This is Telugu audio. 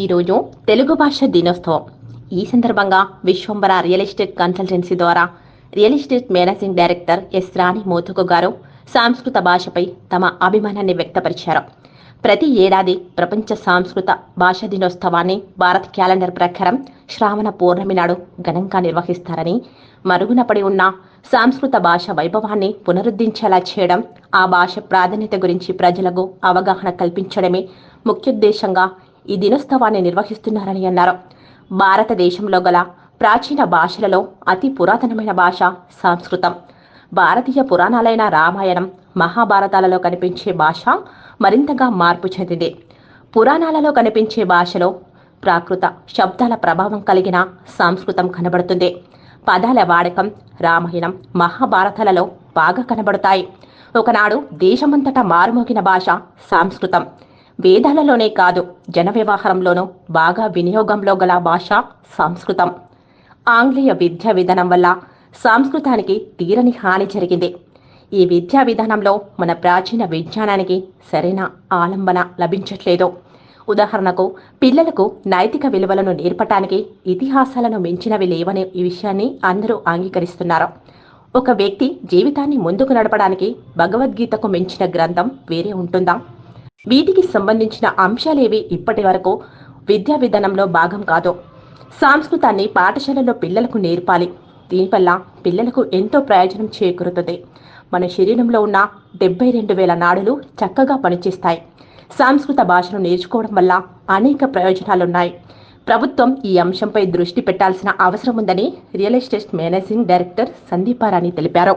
ఈరోజు తెలుగు భాష దినోత్సవం. ఈ సందర్భంగా విశ్వంబర రియల్ ఎస్టేట్ కన్సల్టెన్సీ ద్వారా real estate managing director S Rani Motuku garu సాంస్కృత భాషపై తమ అభిమానాన్ని వ్యక్తపరిచారు. ప్రతి ఏడాది ప్రపంచ సాంస్కృత భాషా దినోత్సవాన్ని భారత్ క్యాలెండర్ ప్రకారం శ్రావణ పౌర్ణమి నాడు ఘనంగా నిర్వహిస్తారని మరుగున పడి ఉన్న సాంస్కృత భాష వైభవాన్ని పునరుద్ధరించేలా చేయడం ఆ భాష ప్రాధాన్యత గురించి ప్రజలకు అవగాహన కల్పించడమే ముఖ్యోద్దేశంగా ఈ దినోత్సవాన్ని నిర్వహిస్తున్నారని అన్నారు. భారతదేశంలో గల ప్రాచీన భాషలలో అతి పురాతనమైన భాష సంస్కృతం. భారతీయ పురాణాలైన రామాయణం మహాభారతాలలో కనిపించే భాష మరింతగా మార్పు చెందింది. పురాణాలలో కనిపించే భాషలో ప్రాకృత శబ్దాల ప్రభావం కలిగిన సంస్కృతం కనబడుతుంది. పదాల వాడకం రామాయణం మహాభారతాలలో బాగా కనబడతాయి. ఒకనాడు దేశమంతటా మారుమోగిన భాష సంస్కృతం. వేదాలలోనే కాదు జన వ్యవహారంలోనూ బాగా వినియోగంలో గల భాష సంస్కృతం. ఆంగ్లేయ విద్యా విధానం వల్ల సంస్కృతానికి తీరని హాని జరిగింది. ఈ విద్యా విధానంలో మన ప్రాచీన విజ్ఞానానికి సరైన ఆలంబన లభించట్లేదు. ఉదాహరణకు పిల్లలకు నైతిక విలువలను నేర్పటానికి ఇతిహాసాలను మించినవి లేవనే ఈ విషయాన్ని అందరూ అంగీకరిస్తున్నారు. ఒక వ్యక్తి జీవితాన్ని ముందుకు నడపడానికి భగవద్గీతకు మించిన గ్రంథం వేరే ఉంటుందా? వీటికి సంబంధించిన అంశాలేవి ఇప్పటి వరకు విద్యా విధానంలో భాగం కాదు. సాంస్కృతాన్ని పాఠశాలలో పిల్లలకు నేర్పాలి. దీనివల్ల పిల్లలకు ఎంతో ప్రయోజనం చేకూరుతుంది. మన శరీరంలో ఉన్న డెబ్బై రెండు వేల నాడులు చక్కగా పనిచేస్తాయి. సంస్కృత భాషను నేర్చుకోవడం వల్ల అనేక ప్రయోజనాలున్నాయి. ప్రభుత్వం ఈ అంశంపై దృష్టి పెట్టాల్సిన అవసరం ఉందని real estate managing director Sandeeparani తెలిపారు.